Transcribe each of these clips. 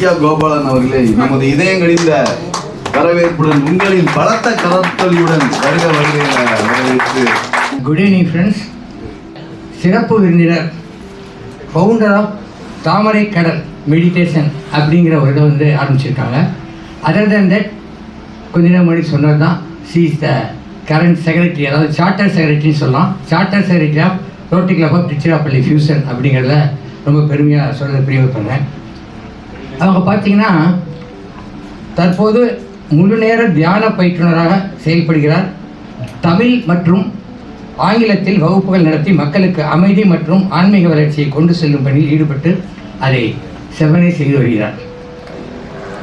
நித்யா கோபாலன் அவர்களே நமது இதயங்களில் வரவேற்புடன் உங்களின் பலத்த கரத்தொலியுடன் வருக வருக வரவேற்று. குட் ஈவினிங் ஃப்ரெண்ட்ஸ் சிறப்பு விருந்தினர் ஃபவுண்டர் ஆஃப் தாமரை கடல் மெடிடேஷன் அப்படிங்கிற ஒரு இதை வந்து ஆரம்பிச்சிருக்காங்க. அதர் தேன் தட் கொஞ்ச நேரம் முன்னாடி சொன்னது தான் she is the current secretary அதாவது சார்ட்டர் செக்ரட்டரின்னு சொல்லலாம். Charter secretary of Rotary club of Tiruchirappalli fusion அப்படிங்கிறத ரொம்ப பெருமையாக சொன்னதை பிரிவு பண்ணேன் அவங்க பார்த்தீங்கன்னா தற்போது முழு நேர தியான பயிற்றுனராக செயல்படுகிறார். தமிழ் மற்றும் ஆங்கிலத்தில் வகுப்புகள் நடத்தி மக்களுக்கு அமைதி மற்றும் ஆன்மீக வளர்ச்சியை கொண்டு செல்லும் பணியில் ஈடுபட்டு அதை செவனை செய்து வருகிறார்.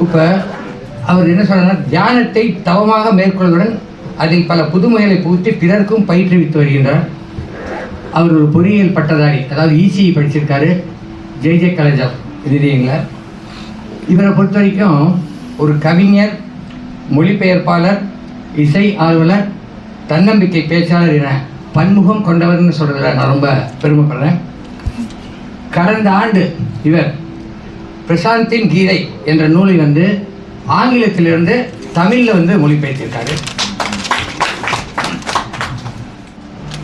இப்போ அவர் என்ன சொல்றார் தியானத்தை தவமாக மேற்கொள்வதுடன் அதில் பல புதுமைகளை புகுத்தி பிறருக்கும் பயிற்றுவித்து வருகின்றார். அவர் ஒரு பொறியியல் பட்டதாரி அதாவது இசிஇ படிச்சிருக்காரு. ஜெய்ஜே காலேஜ் ஆஃப் இன்ஜினியரிங்கில் இவரை பொறுத்த வரைக்கும் ஒரு கவிஞர் மொழிபெயர்ப்பாளர் இசை ஆர்வலர் தன்னம்பிக்கை பேச்சாளர் என பன்முகம் கொண்டவர்னு சொல்கிறதுல நான் ரொம்ப பெருமைப்படுறேன். கடந்த ஆண்டு இவர் பிரசாந்தின் கீதை என்ற நூலை வந்து ஆங்கிலத்திலிருந்து தமிழில் வந்து மொழிபெயர்த்திருக்காரு.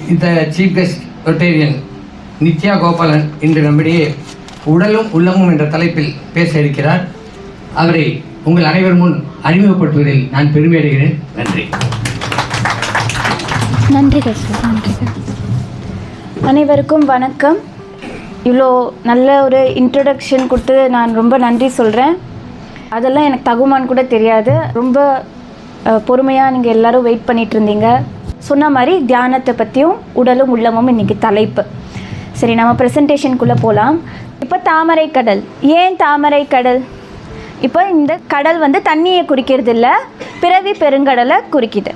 இந்த chief guest Rotarian Nithya Gopalan இன்று நம்மிடையே உடலும் உள்ளமும் என்ற தலைப்பில் பேச இருக்கிறார். அவரை உங்கள் அனைவர் முன் அறிமுகப்படுத்துவதில் நான் பெருமை அடைகிறேன் நன்றி நன்றிகள் சார் நன்றிகள் அனைவருக்கும் வணக்கம். இவ்வளோ நல்ல ஒரு இன்ட்ரடக்ஷன் கொடுத்து நான் ரொம்ப நன்றி சொல்கிறேன் அதெல்லாம் எனக்கு தகுமான்னு கூட தெரியாது. ரொம்ப பொறுமையாக நீங்கள் எல்லோரும் வெயிட் பண்ணிட்டு இருந்தீங்க. சொன்ன மாதிரி தியானத்தை பற்றியும் உடலும் உள்ளமும் இன்றைக்கி தலைப்பு. சரி நம்ம ப்ரெசன்டேஷனுக்குள்ளே போகலாம் இப்போ தாமரை கடல். ஏன் தாமரை கடல்? இப்போ இந்த கடல் வந்து தண்ணியை குறிக்கிறது இல்லை பிறவி பெருங்கடலை குறிக்கிது.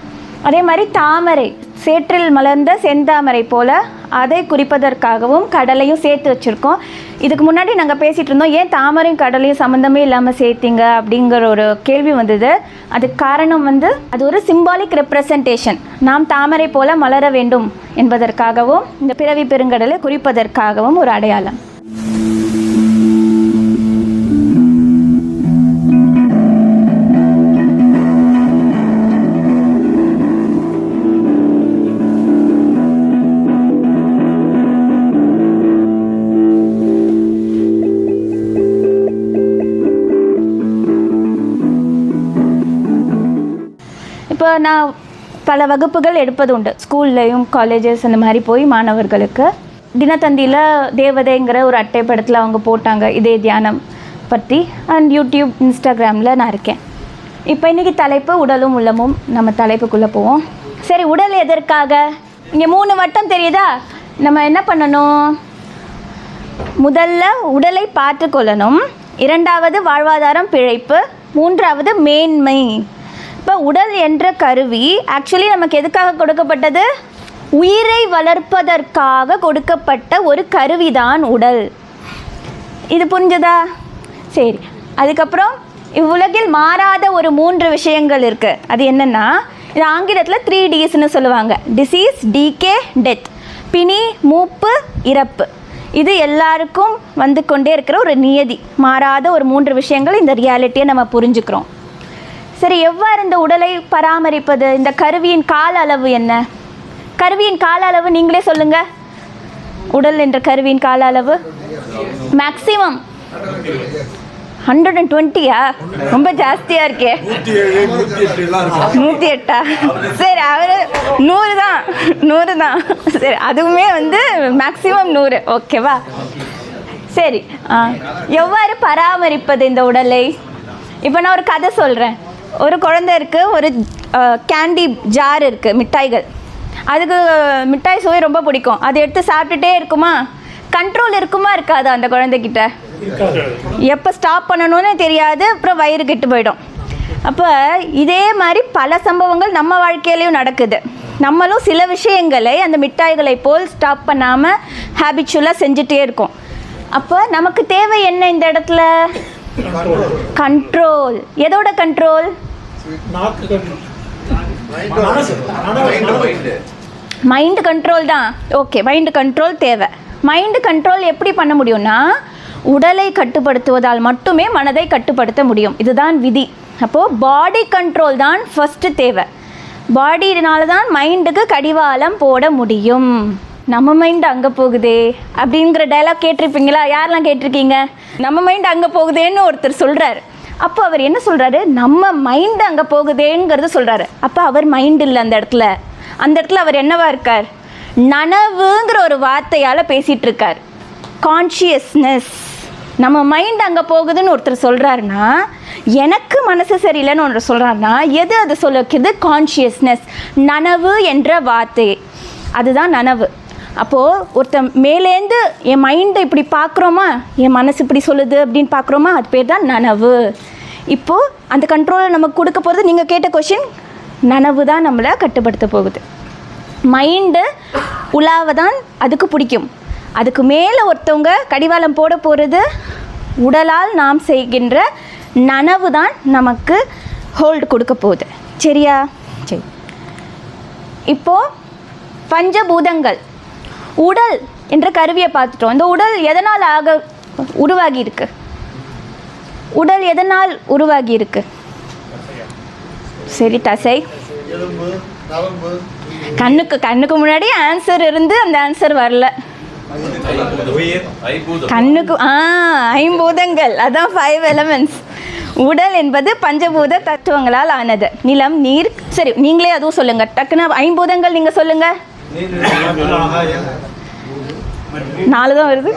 அதே மாதிரி தாமரை சேற்றில் மலர்ந்த செந்தாமரை போல் அதை குறிப்பதற்காகவும் கடலையும் சேர்த்து வச்சுருக்கோம். இதுக்கு முன்னாடி நாங்கள் பேசிகிட்டு இருந்தோம் ஏன் தாமரையும் கடலையும் சம்மந்தமே இல்லாமல் சேர்த்தீங்க அப்படிங்கிற ஒரு கேள்வி வந்தது. அதுக்கு காரணம் வந்து அது ஒரு சிம்பாலிக் ரெப்ரசன்டேஷன் நாம் தாமரை போல மலர வேண்டும் என்பதற்காகவும் இந்த பிறவி பெருங்கடலை குறிப்பதற்காகவும் ஒரு அடையாளம். நான் பல வகுப்புகள் எடுப்பது உண்டு ஸ்கூல்லையும் காலேஜஸ் அந்த மாதிரி போய் மாணவர்களுக்கு தினத்தந்தியில் தேவதைங்கிற ஒரு அட்டைப்படத்தில் அவங்க போட்டாங்க இதே தியானம் பற்றி அண்ட் யூடியூப் இன்ஸ்டாகிராமில் நான் இருக்கேன். இப்போ இன்றைக்கி தலைப்பு உடலும் உள்ளமும் நம்ம தலைப்புக்குள்ளே போவோம். சரி உடல் எதற்காக? இங்கே மூணு வட்டம் தெரியுதா? நம்ம என்ன பண்ணணும்? முதல்ல உடலை பார்த்து கொள்ளணும். இரண்டாவது வாழ்வாதாரம் பிழைப்பு. மூன்றாவது மேன்மை. இப்போ உடல் என்ற கருவி ஆக்சுவலி நமக்கு எதுக்காக கொடுக்கப்பட்டது? உயிரை வளர்ப்பதற்காக கொடுக்கப்பட்ட ஒரு கருவிதான் உடல். இது புரிஞ்சதா? சரி. அதுக்கப்புறம் இவ்வுலகில் மாறாத ஒரு மூன்று விஷயங்கள் இருக்குது அது என்னென்னா இது ஆங்கிலத்தில் த்ரீ டிஸ்னு சொல்லுவாங்க. டிசீஸ் டிகே டெத் பிணி மூப்பு இறப்பு. இது எல்லாருக்கும் வந்து கொண்டே இருக்கிற ஒரு நியதி. மாறாத ஒரு மூன்று விஷயங்கள் இந்த ரியாலிட்டியை நம்ம புரிஞ்சுக்கிறோம். சரி எவ்வாறு இந்த உடலை பராமரிப்பது? இந்த கருவியின் கால அளவு என்ன? கருவியின் கால அளவு நீங்களே சொல்லுங்க. உடல் என்ற கருவியின் கால அளவு? மேக்ஸிமம் ஹண்ட்ரட் அண்ட் டுவெண்ட்டியா ரொம்ப ஜாஸ்தியா இருக்கே. நூற்றி எட்டா? சரி அவர் நூறு தான். நூறு தான். சரி அதுவுமே வந்து மேக்ஸிமம் நூறு. ஓகேவா சரி ஆ எவ்வாறு பராமரிப்பது இந்த உடலை? இப்போ நான் ஒரு கதை சொல்கிறேன் ஒரு குழந்தை இருக்குது ஒரு கேண்டி ஜார் இருக்குது மிட்டாய்கள். அதுக்கு மிட்டாய் சுவை ரொம்ப பிடிக்கும். அதை எடுத்து சாப்பிட்டுட்டே இருக்குமா? கண்ட்ரோல் இருக்குமா இருக்காதா அந்த குழந்தைகிட்ட? எப்போ ஸ்டாப் பண்ணணும்னு தெரியாது அப்புறம் வயிறு கெட்டு போயிடும். அப்போ இதே மாதிரி பல சம்பவங்கள் நம்ம வாழ்க்கையிலையும் நடக்குது. நம்மளும் சில விஷயங்களை அந்த மிட்டாய்களை போல் ஸ்டாப் பண்ணாமல் ஹேபிச்சுவலாக செஞ்சுட்டே இருக்கோம். அப்போ நமக்கு தேவை என்ன இந்த இடத்துல? கண்ட்ரோல் எதோட கண்ட்ரோல் மைண்டு கண்ட்ரோல் தான். ஓகே மைண்டு கண்ட்ரோல் தேவை. மைண்டு கண்ட்ரோல் எப்படி பண்ண முடியும்னா உடலை கட்டுப்படுத்துவதால் மட்டுமே மனதை கட்டுப்படுத்த முடியும். இதுதான் விதி. அப்போது பாடி கண்ட்ரோல் தான் ஃபஸ்ட்டு தேவை. பாடினால தான் மைண்டுக்கு கடிவாளம் போட முடியும். நம்ம மைண்ட் அங்கே போகுதே அப்படிங்கிற டைலாக் கேட்டிருப்பீங்களா? யாரெல்லாம் கேட்டிருக்கீங்க? நம்ம மைண்ட் அங்கே போகுதேன்னு ஒருத்தர் சொல்கிறாரு அப்போ அவர் என்ன சொல்கிறாரு நம்ம மைண்ட் அங்கே போகுதேங்கிறது சொல்கிறாரு அப்போ அவர் மைண்ட் இல்லை அந்த இடத்துல. அந்த இடத்துல அவர் என்னவா இருக்கார்? நனவுங்கிற ஒரு வார்த்தையால் பேசிகிட்டு இருக்கார் கான்ஷியஸ்னஸ் நம்ம மைண்ட் அங்கே போகுதுன்னு ஒருத்தர் சொல்கிறாருன்னா எனக்கு மனசு சரியில்லைன்னு ஒருத்தர் சொல்கிறாருன்னா எது அது சொல்லக்குது கான்ஷியஸ்னஸ் நனவு என்ற வார்த்தை. அதுதான் நனவு. அப்போது ஒருத்தன் மேலேந்து என் மைண்டை இப்படி பார்க்குறோமா? என் மனசு இப்படி சொல்லுது அப்படின்னு பார்க்குறோமா? அது பேர் தான் நனவு. இப்போது அந்த கண்ட்ரோலை நமக்கு கொடுக்க போகிறது நீங்கள் கேட்ட கொஷின் நனவு தான் நம்மளை கட்டுப்படுத்த போகுது. மைண்டு உலாவை தான் அதுக்கு பிடிக்கும். அதுக்கு மேலே ஒருத்தவங்க கடிவாளம் போட போகிறது உடலால் நாம் செய்கின்ற நனவு தான் நமக்கு ஹோல்டு கொடுக்க போகுது. சரியா? சரி. இப்போது பஞ்சபூதங்கள். உடல் என்ற கருவியை பார்த்துட்டோம். இந்த உடல் எதனால் ஆக உருவாகி இருக்கு உடல் எதனால் உருவாகி இருக்கு சரி தசை. கண்ணுக்கு கண்ணுக்கு முன்னாடி ஆன்சர் இருந்து அந்த ஆன்சர் வரல. கண்ணுக்கு ஆ ஐம்பூதங்கள். அதான் ஃபைவ் எலமெண்ட்ஸ் உடல் என்பது பஞ்சபூத தத்துவங்களால் ஆனது. நிலம் நீர் சரி நீங்களே அதுவும் சொல்லுங்க. டக்குன்னு ஐம்பூதங்கள் நீங்க சொல்லுங்க. நாலு தான் வருது?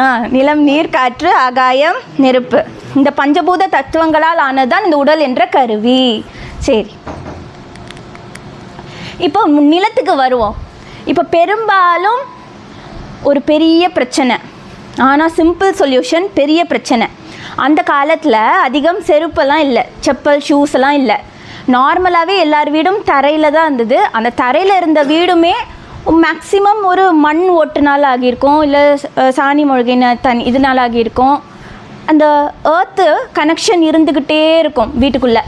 ஆ நிலம் நீர் காற்று ஆகாயம் நெருப்பு. இந்த பஞ்சபூத தத்துவங்களால் ஆனதுதான் இந்த உடல் என்ற கருவி. சரி. இப்போ நிலத்துக்கு வருவோம். இப்போ பெரும்பாலும் ஒரு பெரிய பிரச்சனை. ஆனால் சிம்பிள் சொல்யூஷன் பெரிய பிரச்சனை. அந்த காலத்தில் அதிகம் செருப்பெல்லாம் இல்லை. செப்பல் ஷூஸ் எல்லாம் இல்லை. நார்மலாகவே எல்லார் வீடும் தரையில் தான் இருந்தது. அந்த தரையில் இருந்த வீடுமே மேக்ஸிமம் ஒரு மண் ஓட்டுனால் ஆகியிருக்கும். இல்லை சாணி மொழிகின தண்ணி இதனால் ஆகியிருக்கும். அந்த ஏர்த்து கனெக்ஷன் இருந்துக்கிட்டே இருக்கும் வீட்டுக்குள்ளே.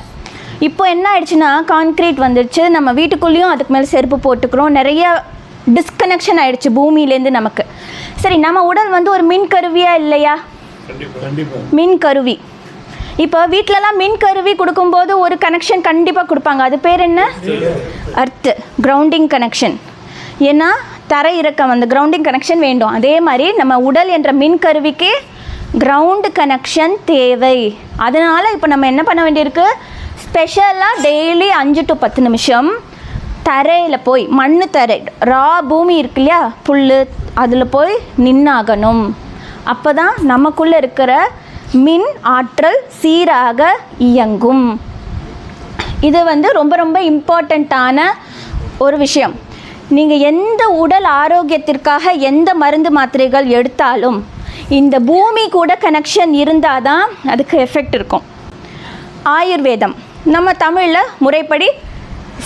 இப்போ என்ன ஆயிடுச்சுன்னா கான்க்ரீட் வந்துடுச்சு நம்ம வீட்டுக்குள்ளேயும் அதுக்கு மேலே செருப்பு போட்டுக்கிறோம். நிறைய டிஸ்கனெக்ஷன் ஆயிடுச்சு பூமியிலேருந்து நமக்கு. சரி நம்ம உடல் வந்து ஒரு மின் கருவியா இல்லையா? மின் கருவி இப்போ வீட்டிலலாம் மின் கருவி கொடுக்கும்போது ஒரு கனெக்ஷன் கண்டிப்பாக கொடுப்பாங்க. அது பேர் என்ன? அர்த்து கிரவுண்டிங் கனெக்ஷன் ஏன்னா தரை இறக்கம் அந்த கிரவுண்டிங் கனெக்ஷன் வேண்டும். அதே மாதிரி நம்ம உடல் என்ற மின் கருவிக்கு கிரவுண்டு கனெக்ஷன் தேவை. அதனால் இப்போ நம்ம என்ன பண்ண வேண்டியிருக்கு? ஸ்பெஷலாக டெய்லி அஞ்சு டு பத்து நிமிஷம் தரையில் போய் மண் தரை ரா பூமி இருக்கு இல்லையா? புல் அதில் போய் நின்னாகணும். அப்போ தான் நமக்குள்ளே இருக்கிற மின் ஆற்றல் சீராக இயங்கும். இது வந்து ரொம்ப ரொம்ப இம்பார்ட்டண்ட்டான ஒரு விஷயம். நீங்கள் எந்த உடல் ஆரோக்கியத்திற்காக எந்த மருந்து மாத்திரைகள் எடுத்தாலும் இந்த பூமி கூட கனெக்ஷன் இருந்தால் தான் அதுக்கு எஃபெக்ட் இருக்கும். ஆயுர்வேதம். நம்ம தமிழில் முறைப்படி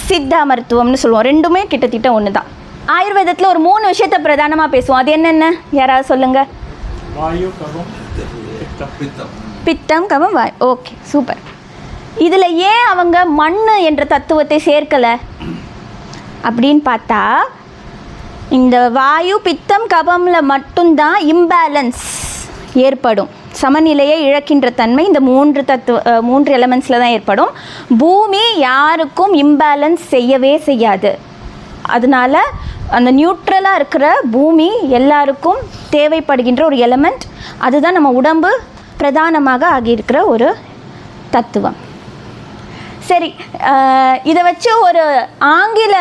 சித்தா மருத்துவம்னு சொல்லுவோம். ரெண்டுமே கிட்டத்தட்ட ஒன்று தான் ஆயுர்வேதத்தில் ஒரு மூணு விஷயத்த பிரதானமாக பேசுவோம். அது என்னென்ன? யாராவது சொல்லுங்கள் பித்தம். கபம் வாய். ஓகே சூப்பர் இதில் ஏன் அவங்க மண் என்ற தத்துவத்தை சேர்க்கலை? அப்படின்னு பார்த்தா இந்த வாயு பித்தம் கபம்ல மட்டும்தான் இம்பேலன்ஸ் ஏற்படும். சமநிலையை இழக்கின்ற தன்மை இந்த மூன்று தத்துவ மூன்று எலமெண்ட்ஸில் தான் ஏற்படும். பூமி யாருக்கும் இம்பேலன்ஸ் செய்யவே செய்யாது. அதனால அந்த நியூட்ரலாக இருக்கிற பூமி எல்லாருக்கும் தேவைப்படுகின்ற ஒரு எலமெண்ட் அதுதான் நம்ம உடம்பு பிரதானமாக ஆகியிருக்கிற ஒரு தத்துவம். சரி இதை வச்சு ஒரு ஆங்கில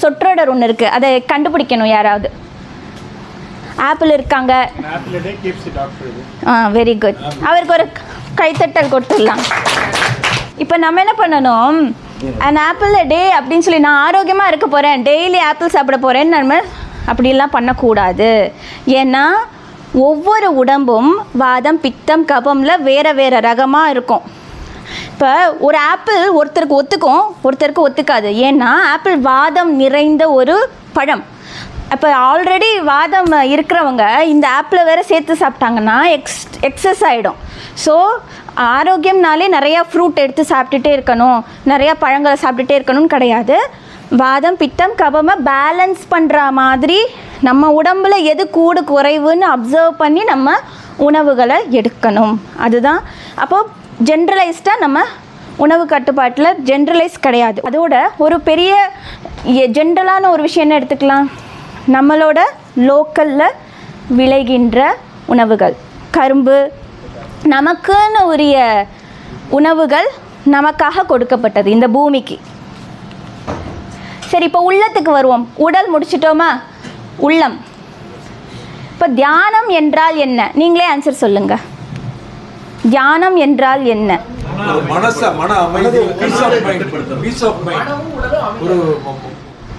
சொற்றொடர் ஒன்று இருக்குது அதை கண்டுபிடிக்கணும் யாராவது? ஆப்பிள் இருக்காங்க. ஆ வெரி குட் அவருக்கு ஒரு கைத்தட்டல் கொடுத்துடலாம். இப்போ நம்ம என்ன பண்ணணும்? அண்ட் ஆப்பிள் டே அப்படின்னு சொல்லி நான் ஆரோக்கியமாக இருக்க போகிறேன் டெய்லி ஆப்பிள் சாப்பிட போகிறேன்னு நம்ம அப்படிலாம் பண்ணக்கூடாது. ஏன்னா ஒவ்வொரு உடம்பும் வாதம் பித்தம் கபமில் வேறு வேறு ரகமாக இருக்கும். இப்போ ஒரு ஆப்பிள் ஒருத்தருக்கு ஒத்துக்கும் ஒருத்தருக்கு ஒத்துக்காது. ஏன்னா ஆப்பிள் வாதம் நிறைந்த ஒரு பழம். அப்போ ஆல்ரெடி வாதம் இருக்கிறவங்க இந்த ஆப்பில் வேறு சேர்த்து சாப்பிட்டாங்கன்னா எக்ஸ் எக்ஸஸ் ஆகிடும் ஸோ ஆரோக்கியம்னாலே நிறையா ஃப்ரூட் எடுத்து சாப்பிட்டுட்டே இருக்கணும். நிறையா பழங்களை சாப்பிட்டுட்டே இருக்கணும்னு கிடையாது. வாதம் பித்தம் கபமை பேலன்ஸ் பண்ணுற மாதிரி நம்ம உடம்பில் எது கூடு குறைவுன்னு அப்சர்வ் பண்ணி நம்ம உணவுகளை எடுக்கணும். அதுதான். அப்போது ஜென்ரலைஸ்டாக நம்ம உணவு கட்டுப்பாட்டில் ஜென்ரலைஸ் கிடையாது. அதோட ஒரு பெரிய ஜென்ரலான ஒரு விஷயம் என்ன எடுத்துக்கலாம்? நம்மளோட லோக்கலில் விளைகின்ற உணவுகள். கரும்பு நமக்குன்னு உரிய உணவுகள் நமக்காக கொடுக்கப்பட்டது இந்த பூமிக்கு. சரி இப்போ உள்ளத்துக்கு வருவோம். உடல் முடிச்சிட்டோமா? உள்ளம். இப்போ தியானம் என்றால் என்ன? நீங்களே ஆன்சர் சொல்லுங்க. தியானம் என்றால் என்ன?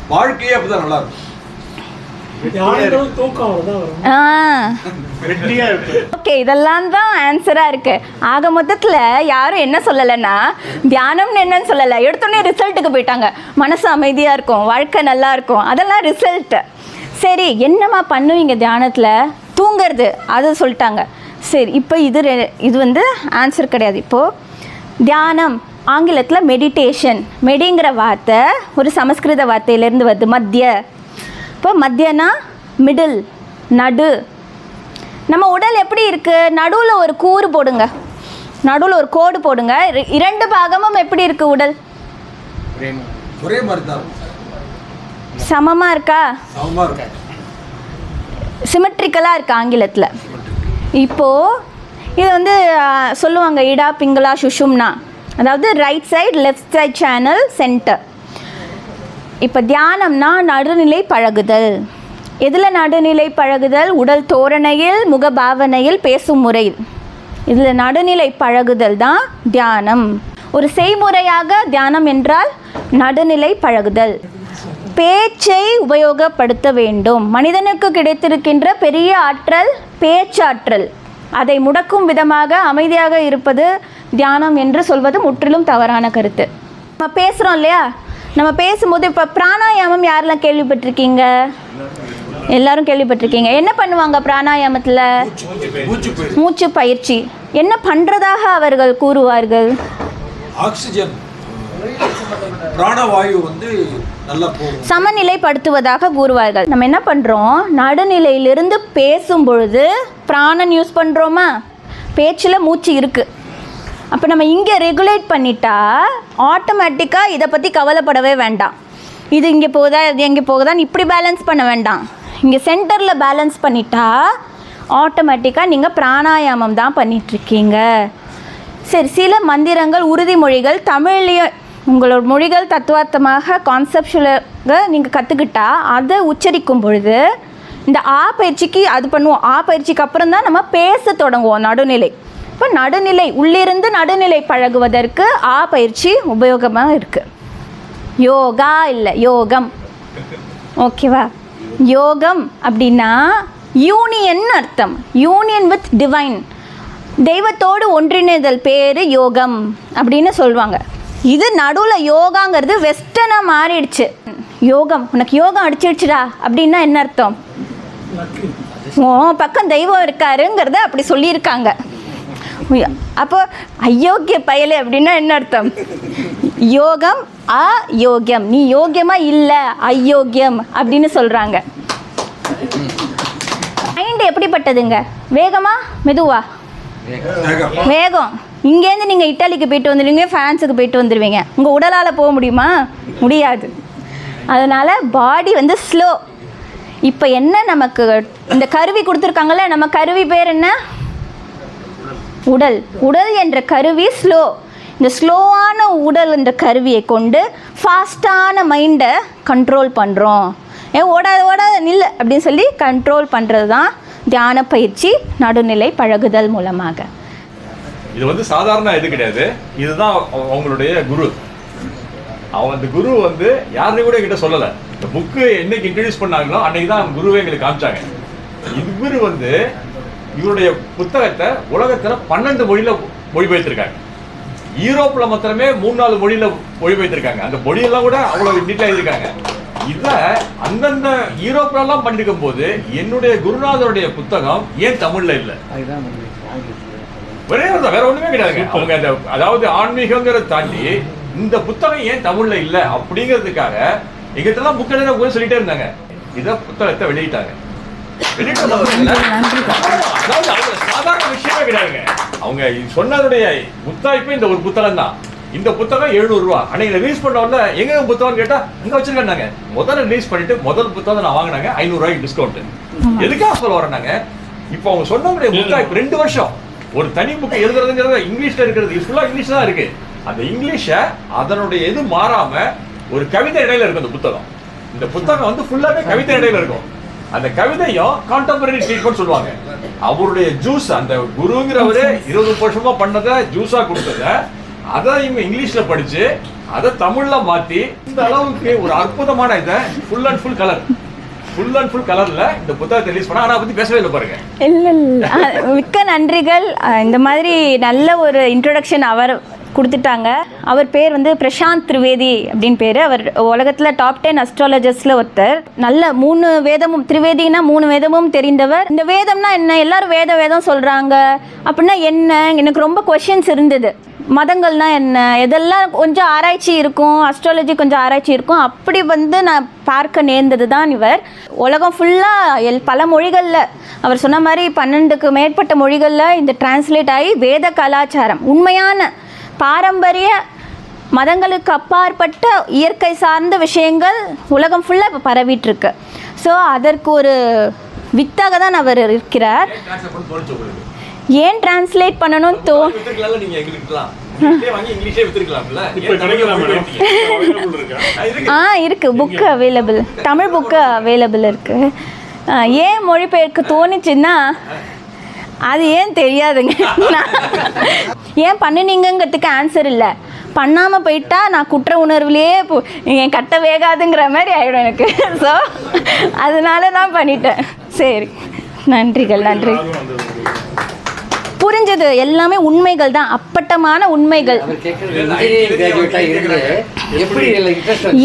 வாழ்க்கையே அப்பதான் நல்லா இருக்கும் யாரும் தூக்கம் அவ்வளோதான் வரும் ஆ வெட்டியா இருக்கு ஓகே இதெல்லாம் தான் ஆன்சராக இருக்கு. ஆக மொத்தத்தில் யாரும் என்ன சொல்லலைன்னா தியானம்னு என்னன்னு சொல்லலை. எடுத்தோடனே ரிசல்ட்டுக்கு போயிட்டாங்க. மனசு அமைதியாக இருக்கும் வாழ்க்கை நல்லா இருக்கும். அதெல்லாம் ரிசல்ட்டு சரி என்னம்மா பண்ணுவீங்க தியானத்தில்? தூங்குறது அதை சொல்லிட்டாங்க. சரி இப்போ இது ரெ- இது வந்து ஆன்சர் கிடையாது. இப்போது தியானம் ஆங்கிலத்தில் மெடிடேஷன் மெடிங்கிற வார்த்தை ஒரு சமஸ்கிருத வார்த்தையிலேருந்து வருது. மத்திய. இப்போ மத்தியனா மிடில் நடு. நம்ம உடல் எப்படி இருக்கு? நடுவில் ஒரு கூறு போடுங்க. நடுவில் ஒரு கோடு போடுங்க. இர- இரண்டு பாகமும் எப்படி இருக்கு உடல்? சமமாக இருக்கா? சிமெட்ரிக்கலாக இருக்கு. ஆங்கிலத்தில். இப்போது இது வந்து சொல்லுவாங்க இடா பிங்களா சுஷும்னா. அதாவது right side left side channel centre இப்போ தியானம்னா நடுநிலை பழகுதல். எதில் நடுநிலை பழகுதல்? உடல் தோரணையில் முகபாவனையில் பேசும் முறை. இதில் நடுநிலை பழகுதல் தான் தியானம். ஒரு செய்முறையாக தியானம் என்றால் நடுநிலை பழகுதல். பேச்சை உபயோகப்படுத்த வேண்டும். மனிதனுக்கு கிடைத்திருக்கின்ற பெரிய ஆற்றல் பேச்சாற்றல். அதை முடக்கும் விதமாக அமைதியாக இருப்பது தியானம் என்று சொல்வது முற்றிலும் தவறான கருத்து. நம்ம பேசுகிறோம் இல்லையா? நம்ம பேசும்போது இப்போ பிராணாயாமம் யாரெல்லாம் கேள்விப்பட்டிருக்கீங்க? எல்லாரும் கேள்விப்பட்டிருக்கீங்க. என்ன பண்ணுவாங்க பிராணாயாமத்தில்? மூச்சு பயிற்சி. என்ன பண்ணுறதாக அவர்கள் கூறுவார்கள்? ஆக்சிஜன். பிராணவாயு வந்து சமநிலைப்படுத்துவதாக கூறுவார்கள். நம்ம என்ன பண்ணுறோம் நடுநிலையிலிருந்து பேசும் பொழுது பிராணன் யூஸ் பண்ணுறோமா பேச்சில் மூச்சு இருக்குது அப்போ நம்ம இங்கே ரெகுலேட் பண்ணிட்டா ஆட்டோமேட்டிக்காக இதை பற்றி கவலைப்படவே வேண்டாம். இது இங்கே போகுதா இது எங்கே போகுதான்னு இப்படி பேலன்ஸ் பண்ண வேண்டாம். இங்கே சென்டரில் பேலன்ஸ் பண்ணிட்டா ஆட்டோமேட்டிக்காக நீங்கள் பிராணாயாமம் தான் பண்ணிகிட்ருக்கீங்க சரி சில மந்திரங்கள் உறுதிமொழிகள் தமிழ்லேயே உங்களோட மொழிகள் தத்துவார்த்தமாக கான்செப்டுவலாக நீங்கள் கற்றுக்கிட்டா அதை உச்சரிக்கும் பொழுது இந்த ஆ பயிற்சிக்கு அது பண்ணுவோம். ஆ பயிற்சிக்கு அப்புறம் தான் நம்ம பேச தொடங்குவோம் நடுநிலை. அப்போ நடுநிலை உள்ளிருந்து நடுநிலை பழகுவதற்கு ஆ பயிற்சி உபயோகமாக இருக்குது யோகா இல்லை யோகம். ஓகேவா யோகம் அப்படின்னா யூனியன் அர்த்தம். யூனியன் வித் டிவைன் தெய்வத்தோடு ஒன்றிணைதல் பேர் யோகம் அப்படின்னு சொல்லுவாங்க இது நடுவில் யோகாங்கிறது வெஸ்டர்னாக மாறிடுச்சு. யோகம் உனக்கு யோகம் அடிச்சிடுச்சுடா அப்படின்னா என்ன அர்த்தம்? உன் பக்கம் தெய்வம் இருக்காருங்கிறத அப்படி சொல்லியிருக்காங்க. அப்போ அயோக்கிய பயலே அப்படின்னா என்ன அர்த்தம்? யோகம் அயோக்கியம். நீ யோக்கியமா இல்லை அயோக்கியம் அப்படின்னு சொல்கிறாங்க மைண்ட் எப்படிப்பட்டதுங்க? வேகமா மெதுவா? வேகம். வேகம். இங்கேருந்து நீங்கள் இட்டாலிக்கு போயிட்டு வந்துடுவீங்க ஃப்ரான்ஸுக்கு போயிட்டு வந்துடுவீங்க. உங்கள் உடலால் போக முடியுமா? முடியாது. அதனால் பாடி வந்து ஸ்லோ இப்போ என்ன நமக்கு இந்த கருவி கொடுத்துருக்காங்கல்ல நம்ம கருவி பேர் என்ன? உடல். உடல் என்ற கருவி ஸ்லோ. இந்த ஸ்லோவான உடல் என்ற கருவியை கொண்டு ஃபாஸ்டான மைண்டை கண்ட்ரோல் பண்ணுறோம் ஏ ஓடாத ஓடாத நில் அப்படின்னு சொல்லி கண்ட்ரோல் பண்ணுறது தான் தியான பயிற்சி நடுநிலை பழகுதல் மூலமாக. இது வந்து சாதாரண இது கிடையாது. இதுதான் அவங்களுடைய குரு. அவன் அந்த குரு வந்து யாருமே கூட கிட்ட சொல்லலை. இந்த புக்கு என்னைக்கு இன்ட்ரடியூஸ் பண்ணாங்களோ அன்னைக்கு தான் குருவே எங்களுக்கு காமிச்சாங்க. இவரு வந்து இவருடைய புத்தகத்தை உலகத்துல பன்னெண்டு மொழியில மொழிபெயர்த்திருக்காங்க. யூரோப்ல மாத்திரமே மூணு நாலு மொழியில மொழிபெயர்த்திருக்காங்க. அந்த மொழியெல்லாம் கூட அவ்வளவு நீட்டா எழுதிருக்காங்க இத அந்தந்த யூரோப்ல எல்லாம் பண்ணிருக்கும் போது என்னுடைய குருநாதருடைய புத்தகம் ஏன் தமிழ்ல இல்லை? ஒரே ஒரு வேற ஒண்ணுமே கிடையாதுங்க. அவங்க அந்த அதாவது ஆன்மீகங்கிறத தாண்டி இந்த புத்தகம் ஏன் தமிழ்ல இல்ல அப்படிங்கிறதுக்காக எங்கிட்டலாம் புக் எழுத கூட சொல்லிட்டே இருந்தாங்க. இத புத்தகத்தை வெளியிட்டாங்க வெளியிட்டு வந்தவர்கள் அதாவது அவங்க சாதாரண விஷயமே கிடையாதுங்க அவங்க சொன்னதுடைய முத்தாய்ப்பு இந்த ஒரு புத்தகம் தான். இந்த புத்தகம் 700 ரூபா. அன்னைக்கு ரிலீஸ் பண்ண உடனே எங்க புத்தகம் கேட்டா இங்க வச்சிருக்காங்க முதல்ல ரிலீஸ் பண்ணிட்டு முதல் புத்தகம் நான் வாங்கினாங்க ஐநூறு ரூபாய்க்கு டிஸ்கவுண்ட் எதுக்காக சொல்ல வரேன்னாங்க இப்போ அவங்க சொன்னவங்களுடைய முத்தாய்ப்பு ரெண்டு வருஷம். ஒரு தனி புக் எழுதுறதுங்கிறது இங்கிலீஷ்ல இருக்கிறது. ஃபுல்லா இங்கிலீஷ் தான் இருக்கு. அந்த இங்கிலீஷை அதனுடைய இது மாறாம ஒரு கவிதை இடையில இருக்கும் அந்த புத்தகம். இந்த புத்தகம் வந்து ஃபுல்லாவே கவிதை இடையில இருக்கும். அந்த கவிதையும் கான்டெம்பரரி ட்ரீட்மெண்ட் சொல்லுவாங்க. அவருடைய ஜூஸ் அந்த குருங்கிறவரே இருபது வருஷமா பண்ணதை ஜூஸா கொடுத்தத அதை இவங்க இங்கிலீஷ்ல படிச்சு அதை தமிழ்ல மாத்தி இந்த அளவுக்கு ஒரு அற்புதமான இதை full and full colour full and full கலர்ல இந்த புத்தகத்தை ரிலீஸ் பண்ணா ஆனா பத்தி பேசவே இல்லை பாருங்க. இல்லை இல்ல. மிக்க நன்றிகள். இந்த மாதிரி நல்ல ஒரு இன்ட்ரொடக்ஷன் அவர் கொடுத்துட்டாங்க. அவர் பேர் வந்து பிரசாந்த் திரிவேதி அப்படின்னு பேர். அவர் உலகத்தில் டாப் டென் அஸ்ட்ராலஜர்ஸில் ஒருத்தர். நல்ல மூணு வேதமும் திரிவேதினா மூணு வேதமும் தெரிந்தவர். இந்த வேதம்னா என்ன? எல்லாரும் வேத வேதம் சொல்கிறாங்க அப்படின்னா என்ன? எனக்கு ரொம்ப கொஷின்ஸ் இருந்தது. மதங்கள்னா என்ன? இதெல்லாம் கொஞ்சம் ஆராய்ச்சி இருக்கும்? அஸ்ட்ராலஜி கொஞ்சம் ஆராய்ச்சி இருக்கும்? அப்படி வந்து நான் பார்க்க நேர்ந்தது தான் இவர். உலகம் ஃபுல்லாக எல் பல மொழிகளில். அவர் சொன்ன மாதிரி பன்னெண்டுக்கு மேற்பட்ட மொழிகளில் இந்த டிரான்ஸ்லேட் ஆகி வேத கலாச்சாரம். உண்மையான பாரம்பரிய மதங்களுக்கு அப்பாற்பட்ட இயற்கை சார்ந்த விஷயங்கள் உலகம் ஃபுல்லாக இப்போ பரவிட்டுருக்கு. ஸோ அதற்கு ஒரு வித்தாக தான் அவர் இருக்கிறார். ஏன் டிரான்ஸ்லேட் பண்ணணும் தோ இருக்கா? ஆ இருக்குது book available Tamil book available இருக்குது ஏன் மொழிபெயர்க்க தோணுச்சுன்னா அது ஏன் தெரியாதுங்க? நான் ஏன் பண்ணுனீங்கங்கிறதுக்கு ஆன்சர் இல்லை. பண்ணாமல் போயிட்டா நான் குற்ற உணர்வுலேயே போ என் கட்ட வேகாதுங்கிற மாதிரி ஆகிடும் எனக்கு. ஸோ அதனால தான் பண்ணிட்டேன். சரி. நன்றிகள் நன்றி. புரிஞ்சது. எல்லாமே உண்மைகள் தான். அப்பட்டமான உண்மைகள்.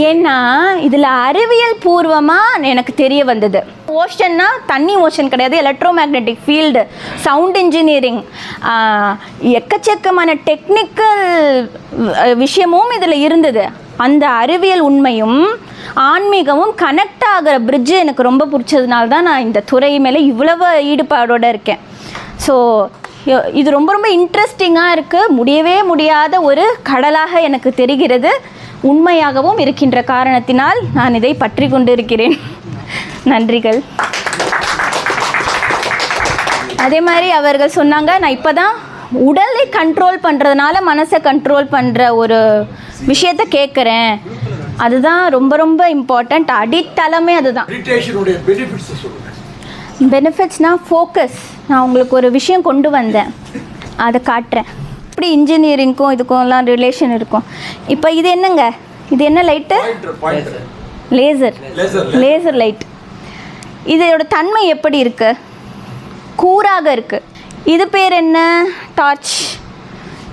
ஏன்னா இதில் அறிவியல் பூர்வமாக எனக்கு தெரிய வந்தது. ஓஷன்னா தண்ணி ஓஷன் கிடையாது. Electromagnetic field sound engineering எக்கச்சக்கமான டெக்னிக்கல் விஷயமும் இதில் இருந்தது. அந்த அறிவியல் உண்மையும் ஆன்மீகமும் கனெக்ட் ஆகிற பிரிட்ஜு எனக்கு ரொம்ப பிடிச்சதுனால தான் நான் இந்த துறை மேலே இவ்வளவு ஈடுபாடோடு இருக்கேன். ஸோ இது ரொம்ப ரொம்ப இன்ட்ரெஸ்டிங்காக இருக்குது முடியவே முடியாத ஒரு கடலாக எனக்கு தெரிகிறது. உண்மையாகவும் இருக்கின்ற காரணத்தினால் நான் இதை பற்றி கொண்டிருக்கிறேன். நன்றிகள். அதே மாதிரி அவர்கள் சொன்னாங்க நான் இப்போ தான் உடலை கண்ட்ரோல் பண்ணுறதுனால மனசை கண்ட்ரோல் பண்ணுற ஒரு விஷயத்த கேட்குறேன். அதுதான் ரொம்ப ரொம்ப இம்பார்ட்டண்ட் அடித்தளமே அதுதான். பெனிஃபிட்ஸ்னால் ஃபோக்கஸ் நான் உங்களுக்கு ஒரு விஷயம் கொண்டு வந்தேன். அதை காட்டுறேன். இப்படி இன்ஜினியரிங்க்கும் இதுக்கும்லாம் ரிலேஷன் இருக்கும். இப்போ இது என்னங்க? இது என்ன லைட்டு லேசர் லேசர் லைட் இதோட தன்மை எப்படி இருக்கு? கூராக இருக்கு. இது பேர் என்ன? டார்ச்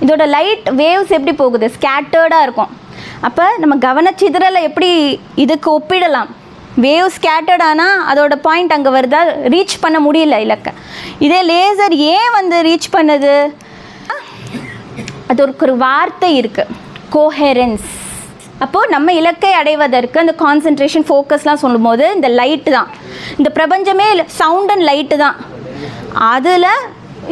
இதோட லைட் வேவ்ஸ் எப்படி போகுது? ஸ்கேட்டர்டாக இருக்கும். அப்போ நம்ம கவனச்சிதறலை எப்படி இதுக்கு ஒப்பிடலாம்? வேவ் ஸ்கேட்டர்ட் ஆனால் அதோட பாயிண்ட் அங்கே வருதா? ரீச் பண்ண முடியல இலக்கை. இதே லேசர் ஏன் வந்து ரீச் பண்ணுது? அது ஒரு ஒரு வார்த்தை இருக்குது கோஹெரன்ஸ் அப்போது நம்ம இலக்கை அடைவதற்கு அந்த கான்சென்ட்ரேஷன் ஃபோக்கஸ்லாம் சொல்லும்போது இந்த லைட்டு தான். இந்த பிரபஞ்சமே சவுண்ட் அண்ட் லைட்டு தான். அதில்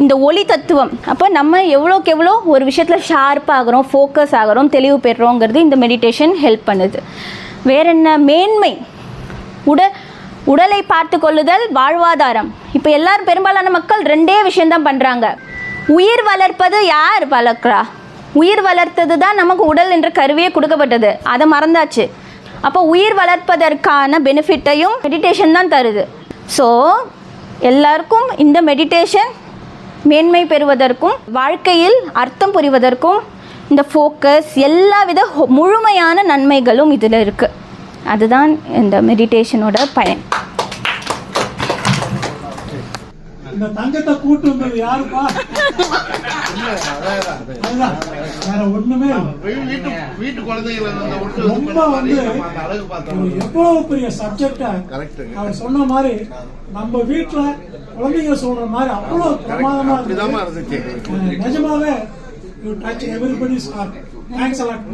இந்த ஒளி தத்துவம். அப்போ நம்ம எவ்வளோக்கு எவ்வளோ ஒரு விஷயத்தில் ஷார்ப் ஆகிறோம் ஃபோக்கஸ் ஆகிறோம் தெளிவு பெறுறோங்கிறது இந்த மெடிடேஷன் ஹெல்ப் பண்ணுது. வேற என்ன? மேன்மை. உட உடலை பார்த்து கொள்ளுதல் வாழ்வாதாரம். இப்போ எல்லாரும் பெரும்பாலான மக்கள் ரெண்டே விஷயம்தான் பண்ணுறாங்க உயிர் வளர்ப்பது யார் வளர்க்குறா? உயிர் வளர்த்தது தான் நமக்கு உடல் என்ற கருவியே கொடுக்கப்பட்டது. அதை மறந்தாச்சு. அப்போ உயிர் வளர்ப்பதற்கான பெனிஃபிட்டையும் மெடிடேஷன் தான் தருது. ஸோ எல்லாருக்கும் இந்த மெடிடேஷன் மேன்மை பெறுவதற்கும் வாழ்க்கையில் அர்த்தம் புரிவதற்கும் இந்த ஃபோக்கஸ் எல்லா வித முழுமையான நன்மைகளும் இதில் இருக்குது அதுதான் இந்த மெடிடேஷனோட பயன். இந்த தங்கத்தை கூட்டு வந்தது யாருப்பா? வேற ஒண்ணுமே இல்ல. வீட்டு குழந்தைகளை ரொம்ப வந்து எவ்வளவு பெரிய சப்ஜெக்ட அவர் சொன்ன மாதிரி நம்ம வீட்டுல குழந்தைங்க சொல்ற மாதிரி அவ்வளவு பிரமாதமா இருந்துச்சு. நிஜமாவே you touch everybody's heart thanks a lot